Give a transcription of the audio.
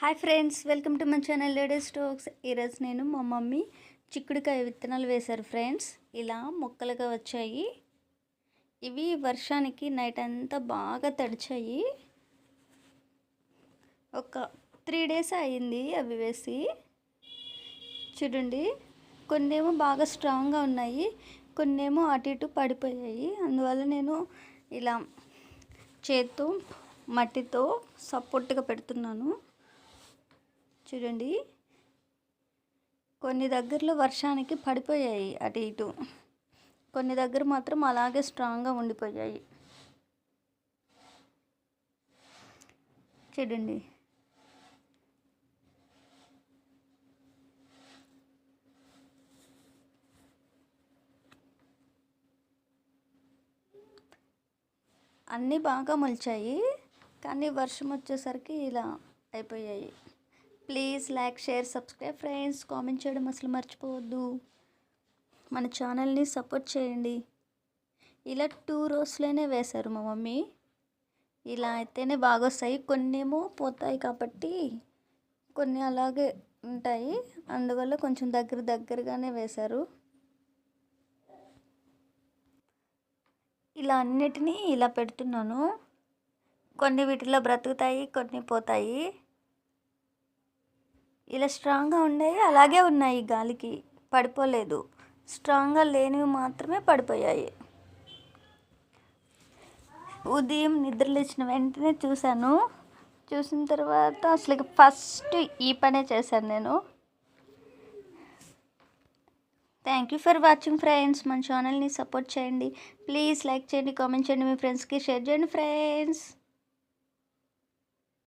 Hi friends welcome to my channel ladies stokes. ఈరోజు నేను మా మమ్మీ చిక్కుడుకాయ విత్తనాలు వేశారు ఫ్రెండ్స్. ఇలా మొక్కలుగా వచ్చాయి. ఇవి వర్షానికి నైట్ అంతా బాగా తడిచాయి. ఒక త్రీ డేస్ అయింది అవి వేసి. చూడండి కొన్నేమో బాగా స్ట్రాంగ్గా ఉన్నాయి కొన్నేమో అటు ఇటు పడిపోయాయి. అందువల్ల నేను ఇలా చేత్తో మట్టితో సపోర్ట్గా పెడుతున్నాను. చూడండి. కొన్ని దగ్గరలో వర్షానికి పడిపోయాయి అటు ఇటు. కొన్ని దగ్గర మాత్రం అలాగే స్ట్రాంగ్గా ఉండిపోయాయి. చూడండి. అన్నీ బాగా మొలిచాయి. కానీ వర్షం వచ్చేసరికి ఇలా అయిపోయాయి. Please like share subscribe friends. Comment చేయడం అసలు మర్చిపోవద్దు. మన ఛానల్ని సపోర్ట్ చేయండి. ఇలా టూ రోస్లోనే వేశారు మా మమ్మీ. ఇలా అయితేనే బాగా వస్తాయి కొన్ని ఏమో పోతాయి కాబట్టి కొన్ని అలాగే ఉంటాయి. అందువల్ల కొంచెం దగ్గర దగ్గరగానే వేశారు. ఇలా అన్నిటినీ ఇలా పెడుతున్నాను. కొన్ని వీటిలో బ్రతుకుతాయి కొన్ని పోతాయి. ఇలా స్ట్రాంగ్గా ఉన్నాయి అలాగే ఉన్నాయి గాలికి. పడిపోలేదు. స్ట్రాంగ్గా లేనివి మాత్రమే పడిపోయాయి. ఉదయం నిద్ర లేచిన వెంటనే చూశాను. చూసిన తర్వాత అసలు ఫస్ట్ ఈ పనే చేశాను నేను. Thank you for watching friends మన ఛానల్ని సపోర్ట్ చేయండి. ప్లీజ్ లైక్ చేయండి కామెంట్ చేయండి మీ ఫ్రెండ్స్కి షేర్ చేయండి ఫ్రెండ్స్